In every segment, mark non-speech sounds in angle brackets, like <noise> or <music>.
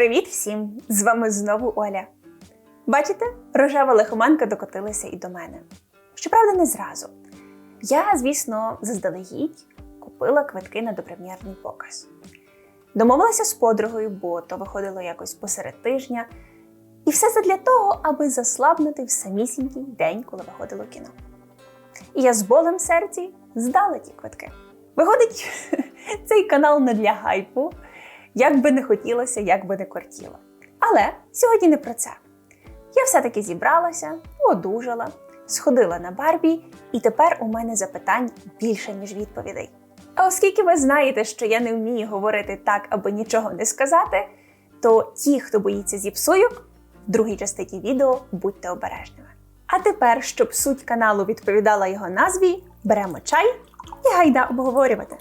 Привіт всім! З вами знову Оля. Бачите, рожева лихоманка докотилася і до мене. Щоправда, не зразу. Я, звісно, заздалегідь купила квитки на допрем'єрний показ. Домовилася з подругою, бо то виходило якось посеред тижня. І все це для того, аби заслабнути в самісінький день, коли виходило кіно. І я з болем серці здала ті квитки. Виходить, <laughs> цей канал не для гайпу, як би не хотілося, як би не кортіло. Але сьогодні не про це. Я все-таки зібралася, одужала, сходила на Барбі, і тепер у мене запитань більше, ніж відповідей. А оскільки ви знаєте, що я не вмію говорити так, аби нічого не сказати, то ті, хто боїться зіпсуйок, в другій частині відео будьте обережними. А тепер, щоб суть каналу відповідала його назві, беремо чай і гайда обговорювати.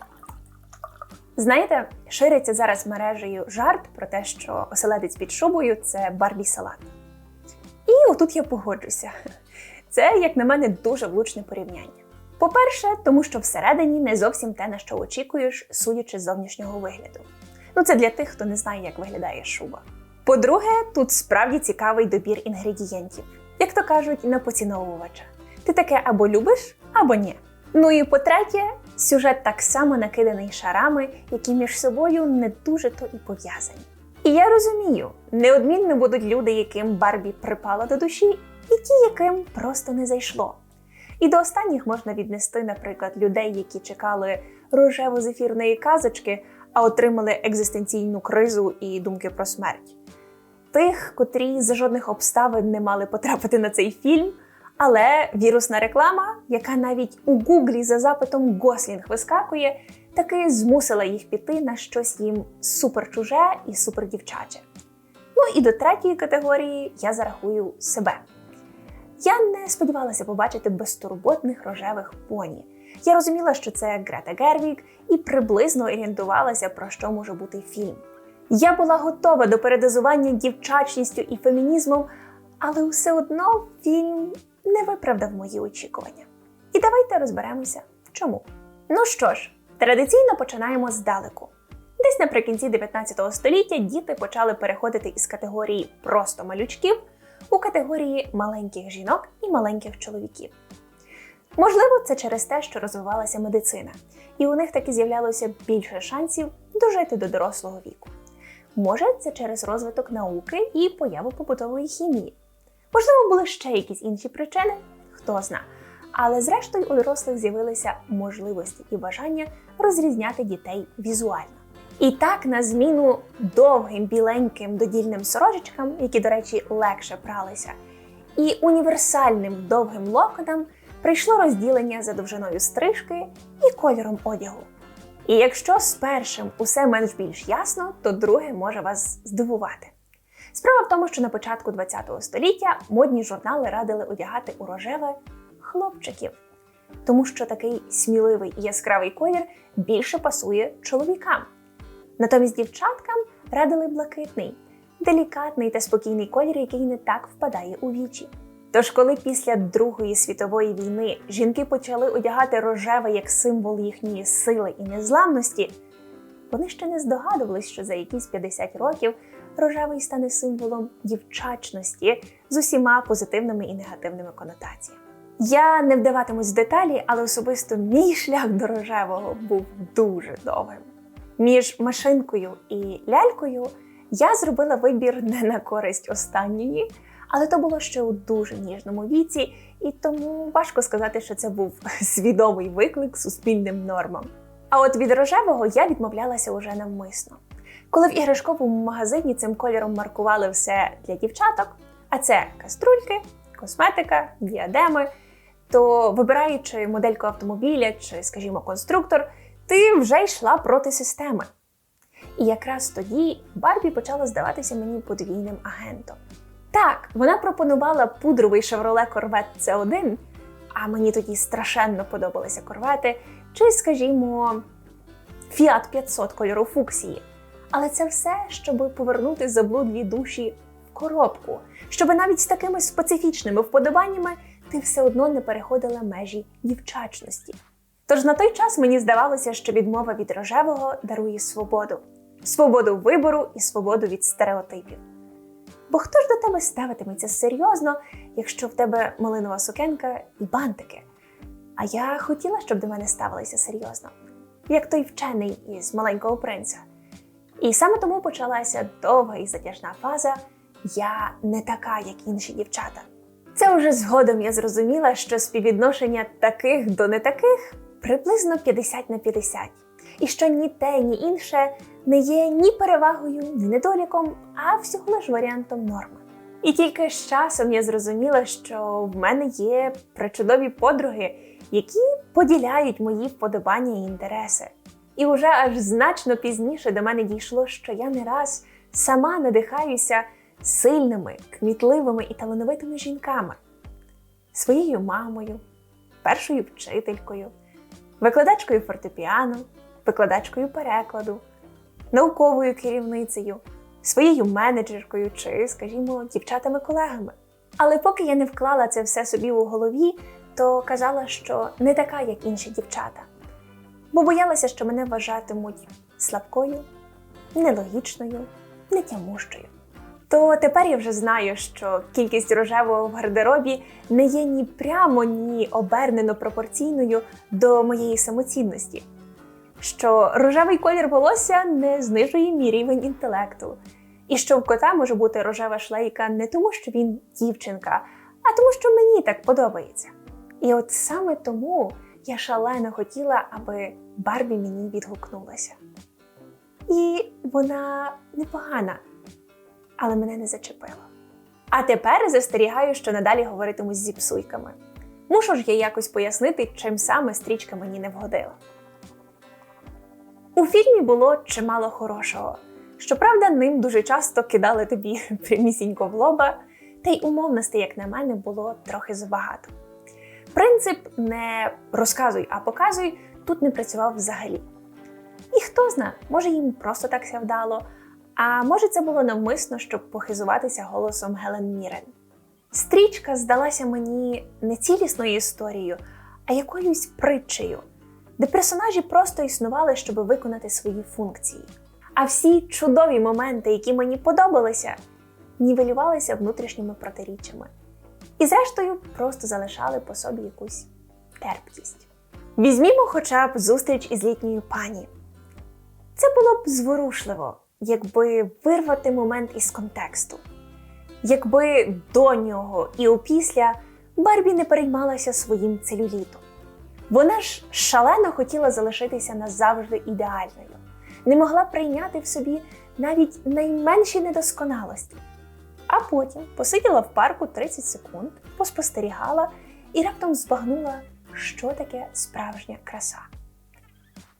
Знаєте, шириться зараз мережею жарт про те, що оселедець під шубою це барбі салат. І отут я погоджуся. Це, як на мене, дуже влучне порівняння. По-перше, тому що всередині не зовсім те, на що очікуєш, судячи з зовнішнього вигляду. Ну, це для тих, хто не знає, як виглядає шуба. По-друге, тут справді цікавий добір інгредієнтів, як то кажуть, на поціновувача. Ти таке або любиш, або ні. Ну і по-третє, сюжет так само накиданий шарами, які між собою не дуже то і пов'язані. І я розумію, неодмінно будуть люди, яким Барбі припала до душі, і ті, яким просто не зайшло. І до останніх можна віднести, наприклад, людей, які чекали рожево-зефірної казочки, а отримали екзистенційну кризу і думки про смерть. Тих, котрі за жодних обставин не мали потрапити на цей фільм, але вірусна реклама, яка навіть у Гуглі за запитом Гослінг вискакує, таки змусила їх піти на щось їм суперчуже і супердівчаче. Ну і до третьої категорії я зарахую себе. Я не сподівалася побачити безтурботних рожевих поні. Я розуміла, що це Грета Гервік, і приблизно орієнтувалася, про що може бути фільм. Я була готова до передозування дівчачністю і фемінізмом, але все одно фільм не виправдав мої очікування. І давайте розберемося, чому. Ну що ж, традиційно починаємо здалеку. Десь наприкінці 19 століття діти почали переходити із категорії просто малючків у категорії маленьких жінок і маленьких чоловіків. Можливо, це через те, що розвивалася медицина, і у них таки з'являлося більше шансів дожити до дорослого віку. Може, це через розвиток науки і появу побутової хімії. Можливо, були ще якісь інші причини, хто зна. Але зрештою у дорослих з'явилися можливості і бажання розрізняти дітей візуально. І так, на зміну довгим біленьким додільним сорочечкам, які, до речі, легше пралися, і універсальним довгим локонам прийшло розділення за довжиною стрижки і кольором одягу. І якщо з першим усе менш більш ясно, то друге може вас здивувати. Справа в тому, що на початку ХХ століття модні журнали радили одягати у рожеве хлопчиків, тому що такий сміливий і яскравий колір більше пасує чоловікам. Натомість дівчаткам радили блакитний, делікатний та спокійний колір, який не так впадає у вічі. Тож, коли після Другої світової війни жінки почали одягати рожеве як символ їхньої сили і незламності, вони ще не здогадувались, що за якісь 50 років рожевий стане символом дівчачності з усіма позитивними і негативними конотаціями. Я не вдаватимусь в деталі, але особисто мій шлях до рожевого був дуже довгим. Між машинкою і лялькою я зробила вибір не на користь останньої, але то було ще у дуже ніжному віці, і тому важко сказати, що це був <laughs> свідомий виклик суспільним нормам. А от від рожевого я відмовлялася уже навмисно. Коли в іграшковому магазині цим кольором маркували все для дівчаток, а це каструльки, косметика, діадеми, то вибираючи модельку автомобіля чи, скажімо, конструктор, ти вже йшла проти системи. І якраз тоді Барбі почала здаватися мені подвійним агентом. Так, вона пропонувала пудровий Chevrolet Corvette C1, а мені тоді страшенно подобалися корвети, чи, скажімо, Fiat 500 кольору фуксії. Але це все, щоб повернути заблудлі душі в коробку, щоб навіть з такими специфічними вподобаннями ти все одно не переходила межі дівчачності. Тож на той час мені здавалося, що відмова від рожевого дарує свободу. свободу вибору і свободу від стереотипів. Бо хто ж до тебе ставитиметься серйозно, якщо в тебе малинова сукенка і бантики? А я хотіла, щоб до мене ставилися серйозно, як той вчений із маленького принца. І саме тому почалася довга і затяжна фаза Я не така, як інші дівчата. Це вже згодом я зрозуміла, що співвідношення таких до не таких приблизно 50 на 50. І що ні те, ні інше не є ні перевагою, ні недоліком, а всього лиш варіантом норми. І тільки з часом я зрозуміла, що в мене є причудові подруги, які поділяють мої вподобання і інтереси. І вже аж значно пізніше до мене дійшло, що я не раз сама надихаюся сильними, кмітливими і талановитими жінками, своєю мамою, першою вчителькою, викладачкою фортепіано, викладачкою перекладу, науковою керівницею, своєю менеджеркою чи, скажімо, дівчатами-колегами. Але поки я не вклала це все собі у голові, то казала, що не така, як інші дівчата, бо боялася, що мене вважатимуть слабкою, нелогічною, нетямущою. То тепер я вже знаю, що кількість рожевого в гардеробі не є ні прямо, ні обернено пропорційною до моєї самоцінності. Що рожевий колір волосся не знижує мій рівень інтелекту, і що в кота може бути рожева шлейка не тому, що він дівчинка, а тому, що мені так подобається. І от саме тому я шалено хотіла, аби Барбі мені відгукнулася. І вона непогана але мене не зачепило. А тепер застерігаю, що надалі говоритиму з зіпсуйками. Мушу ж я якось пояснити, чим саме стрічка мені не вгодила. У фільмі було чимало хорошого. Щоправда, ним дуже часто кидали тобі <laughs> прямісінько в лоба, та й умовностей, як на мене, було трохи забагато. Принцип не розказуй, а показуй тут не працював взагалі. І хто зна, може їм просто так ся вдало, а може, це було навмисно, щоб похизуватися голосом Гелен Мірен. Стрічка здалася мені не цілісною історією, а якоюсь притчею, де персонажі просто існували, щоб виконати свої функції. А всі чудові моменти, які мені подобалися, нівелювалися внутрішніми протиріччями. І, зрештою, просто залишали по собі якусь терпкість. Візьмімо хоча б зустріч із літньою пані. Це було б зворушливо якби вирвати момент із контексту. Якби до нього і опісля Барбі не переймалася своїм целюлітом. Вона ж шалено хотіла залишитися назавжди ідеальною, не могла прийняти в собі навіть найменші недосконалості. А потім посиділа в парку 30 секунд, поспостерігала і раптом збагнула, що таке справжня краса.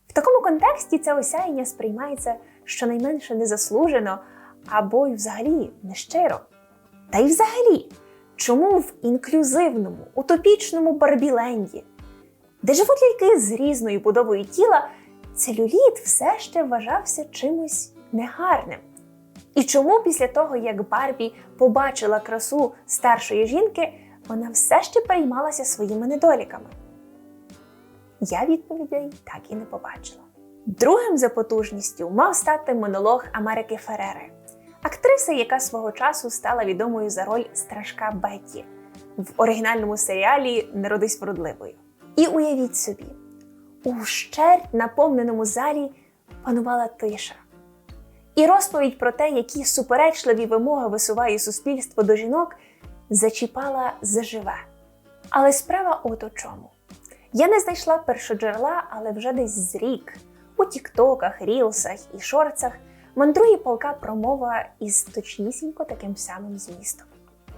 В такому контексті це осяяння сприймається щонайменше незаслужено або й взагалі нещиро. Та й взагалі, чому в інклюзивному, утопічному Барбіленді, де живуть ляльки з різною будовою тіла, целюліт все ще вважався чимось негарним. І чому після того, як Барбі побачила красу старшої жінки, вона все ще переймалася своїми недоліками? Я відповідей так і не побачила. Другим за потужністю мав стати монолог Америки Ферери, актриси, яка свого часу стала відомою за роль страшка Бетті в оригінальному серіалі Не родись вродливою. І уявіть собі, у щерть наповненому залі панувала тиша. І розповідь про те, які суперечливі вимоги висуває суспільство до жінок, зачіпала заживе. Але справа от у чому. Я не знайшла першоджерела, але вже десь з рік у тіктоках, рілсах і шорцах мандрує полка промова із точнісінько таким самим змістом.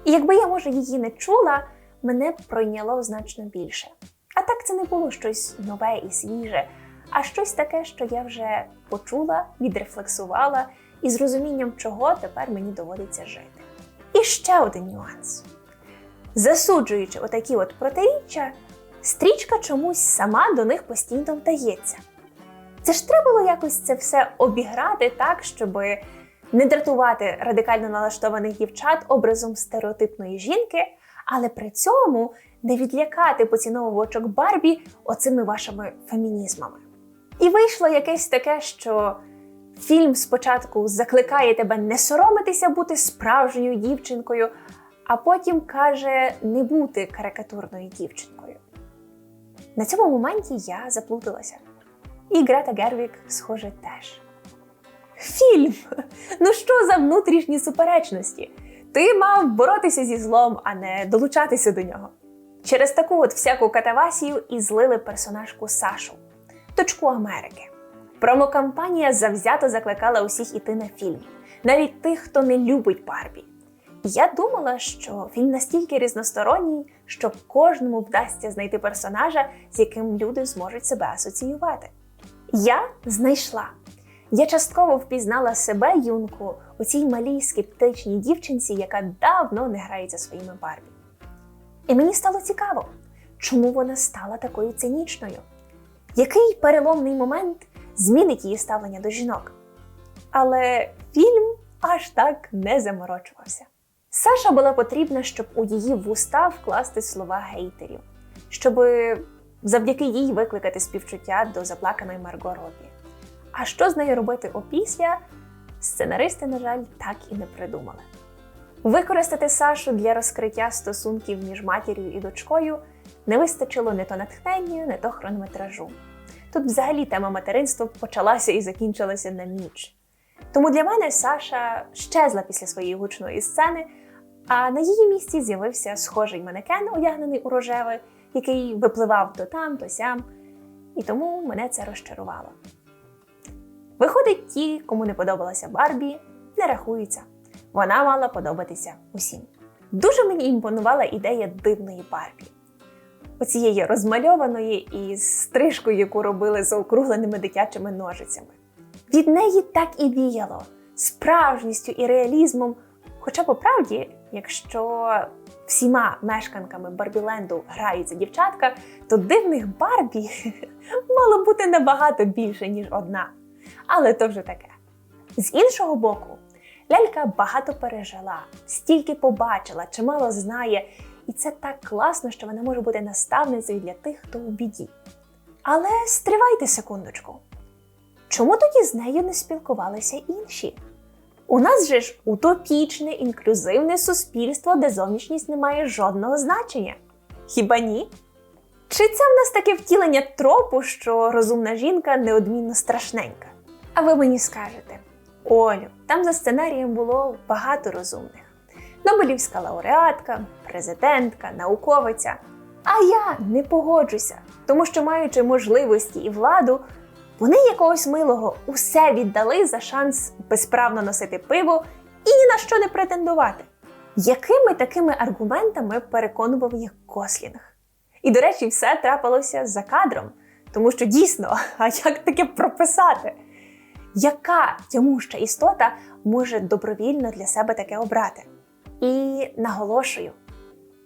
І якби я, може, її не чула, мене пройняло значно більше. А так це не було щось нове і свіже, а щось таке, що я вже почула, відрефлексувала і з розумінням, чого тепер мені доводиться жити. І ще один нюанс. Засуджуючи отакі от протиріччя, стрічка чомусь сама до них постійно вдається. Це ж треба було якось це все обіграти так, щоб не дратувати радикально налаштованих дівчат образом стереотипної жінки, але при цьому не відлякати поціновувачок Барбі оцими вашими фемінізмами. І вийшло якесь таке, що Фільм спочатку закликає тебе не соромитися бути справжньою дівчинкою, а потім каже не бути карикатурною дівчинкою. На цьому моменті я заплуталася. І Грета Гервік, схоже, теж. Фільм! Ну що за внутрішні суперечності? Ти мав боротися зі злом, а не долучатися до нього. Через таку от всяку катавасію і злили персонажку Сашу, дочку Америки. Промокампанія завзято закликала усіх іти на фільм, навіть тих, хто не любить Барбі. Я думала, що фільм настільки різносторонній, що кожному вдасться знайти персонажа, з яким люди зможуть себе асоціювати. Я знайшла. Я частково впізнала себе юнку у цій малій скептичній дівчинці, яка давно не грається своїми Барбі. І мені стало цікаво, чому вона стала такою цинічною. Який переломний момент змінить її ставлення до жінок? Але фільм аж так не заморочувався. Саша була потрібна, щоб у її вуста вкласти слова гейтерів, щоб завдяки їй викликати співчуття до заплаканої Марго Робі. А що з нею робити опісля, сценаристи, на жаль, так і не придумали. Використати Сашу для розкриття стосунків між матір'ю і дочкою не вистачило не то натхнення, не то хронометражу. Тут взагалі тема материнства почалася і закінчилася на ніч. Тому для мене Саша щезла після своєї гучної сцени, а на її місці з'явився схожий манекен, одягнений у рожеве, який випливав то там, то сям, і тому мене це розчарувало. Виходить, ті, кому не подобалася Барбі, не рахуються. Вона мала подобатися усім. Дуже мені імпонувала ідея дивної Барбі. Оцієї розмальованої із стрижкою, яку робили за округленими дитячими ножицями. Від неї так і віяло справжністю і реалізмом. Хоча, по правді, якщо всіма мешканками Барбіленду граються дівчатка, то дивних Барбі <laughs> мало бути набагато більше, ніж одна. Але то вже таке. З іншого боку, лялька багато пережила, стільки побачила, чимало знає, і це так класно, що вона може бути наставницею для тих, хто у біді. Але стривайте секундочку. Чому тоді з нею не спілкувалися інші? У нас же ж утопічне, інклюзивне суспільство, де зовнішність не має жодного значення. Хіба ні? Чи це в нас таке втілення тропу, що розумна жінка неодмінно страшненька? А ви мені скажете: Олю, там за сценарієм було багато розумних: Нобелівська лауреатка, президентка, науковиця. А я не погоджуся, тому що, маючи можливості і владу, вони якогось милого усе віддали за шанс безправно носити пиво і ні на що не претендувати. Якими такими аргументами переконував їх Кослінг? І, до речі, все трапилося за кадром, тому що дійсно, <laughs> а як таке прописати? Яка тямуща істота може добровільно для себе таке обрати? І наголошую,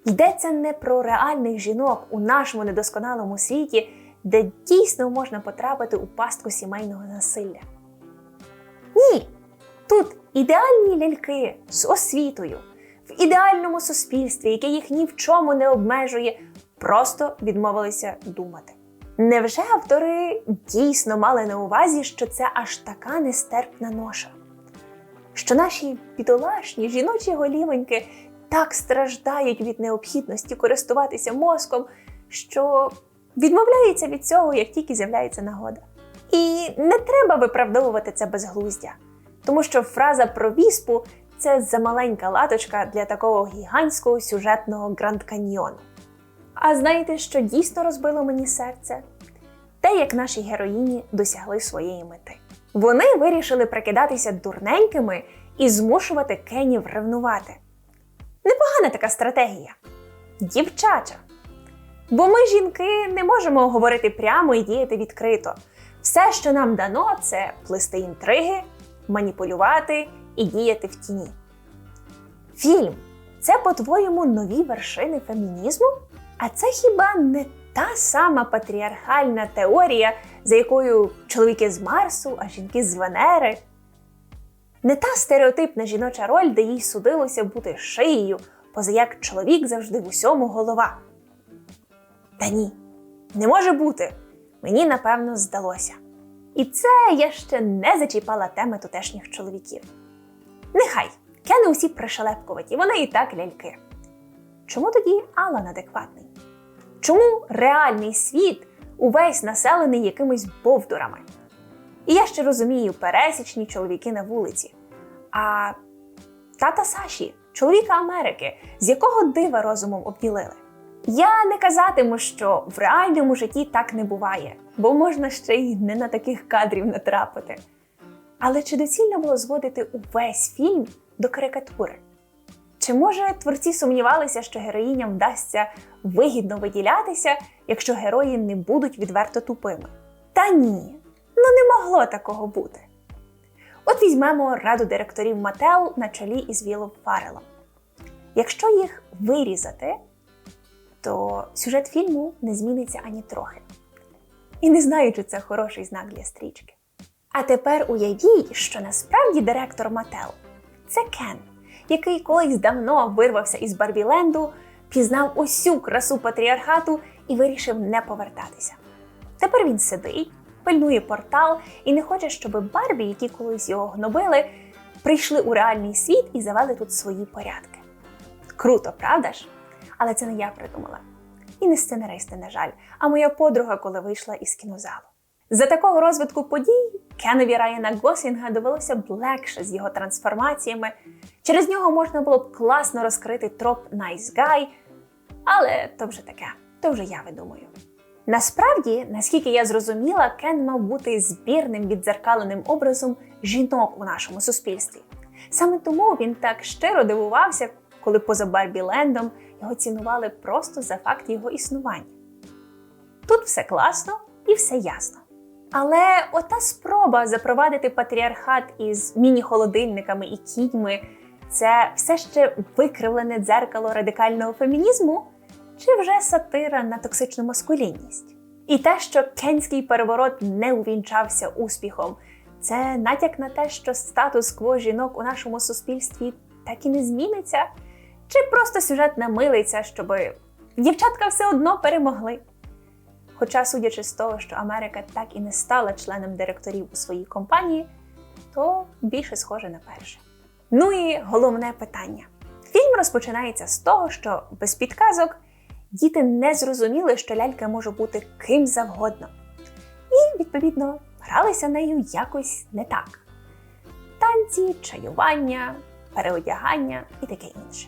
йдеться не про реальних жінок у нашому недосконалому світі, де дійсно можна потрапити у пастку сімейного насилля. Ні, тут ідеальні ляльки з освітою, в ідеальному суспільстві, яке їх ні в чому не обмежує, просто відмовилися думати. Невже автори дійсно мали на увазі, що це аж така нестерпна ноша? Що наші бідолашні жіночі голівеньки так страждають від необхідності користуватися мозком, що відмовляються від цього, як тільки з'являється нагода. І не треба виправдовувати це безглуздя, тому що фраза про віспу це замаленька латочка для такого гігантського сюжетного гранд каньйону. А знаєте, що дійсно розбило мені серце? Те, як наші героїні досягли своєї мети. Вони вирішили прикидатися дурненькими і змушувати Кенів ревнувати. Непогана така стратегія. Дівчача. Бо ми, жінки, не можемо говорити прямо і діяти відкрито. Все, що нам дано, це плести інтриги, маніпулювати і діяти в тіні. Фільм це, по-твоєму, нові вершини фемінізму? А це хіба не та сама патріархальна теорія, за якою чоловіки з Марсу, а жінки з Венери? Не та стереотипна жіноча роль, де їй судилося бути шиєю, поза як чоловік завжди в усьому голова. Та ні, не може бути. Мені напевно здалося. І це я ще не зачіпала теми тутешніх чоловіків. Нехай, Кени усі пришелепкуваті, вони і так ляльки. Чому тоді Алан адекватний? Чому реальний світ увесь населений якимись бовдурами? І я ще розумію пересічні чоловіки на вулиці. А тата Саші, чоловіка Америки, з якого дива розумом обділили. Я не казатиму, що в реальному житті так не буває, бо можна ще й не на таких кадрів натрапити. Але чи доцільно було зводити увесь фільм до карикатури? Чи може творці сумнівалися, що героїням вдасться вигідно виділятися, якщо герої не будуть відверто тупими? Та ні, ну не могло такого бути. От візьмемо раду директорів Мател на чолі із Вілом Фарелом. Якщо їх вирізати, то сюжет фільму не зміниться ані трохи. І не знаю, чи це хороший знак для стрічки. А тепер уявіть, що насправді директор Мател це Кен, який колись давно вирвався із Барбіленду, пізнав усю красу патріархату і вирішив не повертатися. Тепер він сидить, пильнує портал і не хоче, щоб Барбі, які колись його гнобили, прийшли у реальний світ і завели тут свої порядки. Круто, правда ж? Але це не я придумала. І не сценаристи, на жаль, а моя подруга, коли вийшла із кінозалу. За такого розвитку подій Кенові Райана Гослінга довелося б легше з його трансформаціями. Через нього можна було б класно розкрити троп Nice Guy, але то вже таке, то вже я видумаю. Насправді, наскільки я зрозуміла, Кен мав бути збірним віддзеркаленим образом жінок у нашому суспільстві. Саме тому він так щиро дивувався, коли поза Барбі Лендом його цінували просто за факт його існування. Тут все класно і все ясно. Але ота спроба запровадити патріархат із міні-холодильниками і кіньми це все ще викривлене дзеркало радикального фемінізму, чи вже сатира на токсичну маскулінність? І те, що кенський переворот не увінчався успіхом, це натяк на те, що статус-кво жінок у нашому суспільстві так і не зміниться, чи просто сюжет намилиться, щоб дівчатка все одно перемогли. Хоча, судячи з того, що Америка так і не стала членом директорів у своїй компанії, то більше схоже на перше. Ну і головне питання: фільм розпочинається з того, що без підказок діти не зрозуміли, що лялька може бути ким завгодно. І, відповідно, гралися нею якось не так: танці, чаювання, переодягання і таке інше.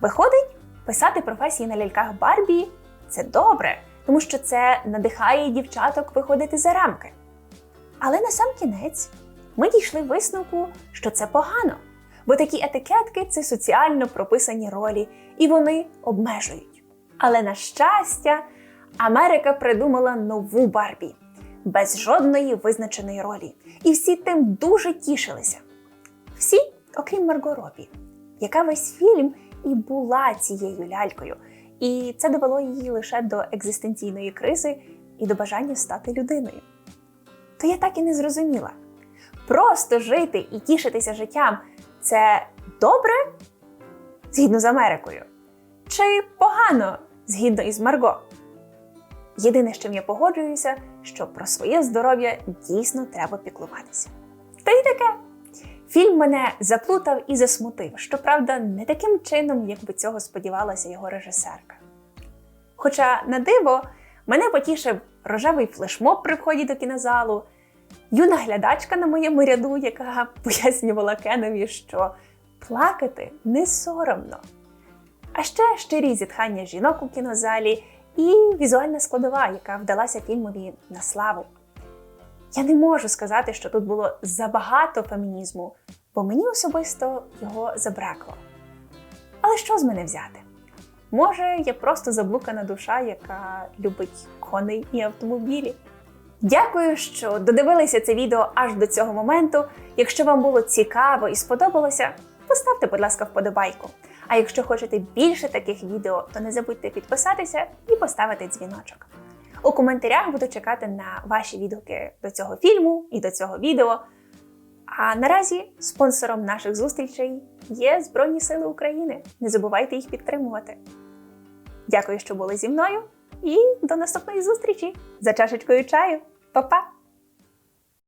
Виходить, писати професії на ляльках Барбі це добре тому що це надихає дівчаток виходити за рамки. Але на сам кінець ми дійшли висновку, що це погано, бо такі етикетки це соціально прописані ролі, і вони обмежують. Але на щастя, Америка придумала нову Барбі без жодної визначеної ролі. І всі тим дуже тішилися. Всі, окрім Марго Робі, яка весь фільм і була цією лялькою. І це довело її лише до екзистенційної кризи і до бажання стати людиною. То я так і не зрозуміла. Просто жити і тішитися життям це добре згідно з Америкою, чи погано згідно із Марго. Єдине, з чим я погоджуюся, що про своє здоров'я дійсно треба піклуватися. Та й таке. Фільм мене заплутав і засмутив, щоправда, не таким чином, як би цього сподівалася його режисерка. Хоча, на диво, мене потішив рожевий флешмоб при вході до кінозалу, юна глядачка на моєму ряду, яка пояснювала Кенові, що плакати не соромно. А ще щирі зітхання жінок у кінозалі і візуальна складова, яка вдалася фільмові на славу. Я не можу сказати, що тут було забагато фемінізму, бо мені особисто його забракло. Але що з мене взяти? Може, я просто заблукана душа, яка любить коней і автомобілі. Дякую, що додивилися це відео аж до цього моменту. Якщо вам було цікаво і сподобалося, поставте, будь ласка, вподобайку. А якщо хочете більше таких відео, то не забудьте підписатися і поставити дзвіночок. У коментарях буду чекати на ваші відгуки до цього фільму і до цього відео. А наразі спонсором наших зустрічей є Збройні Сили України. Не забувайте їх підтримувати. Дякую, що були зі мною, і до наступної зустрічі за чашечкою чаю. Па-па!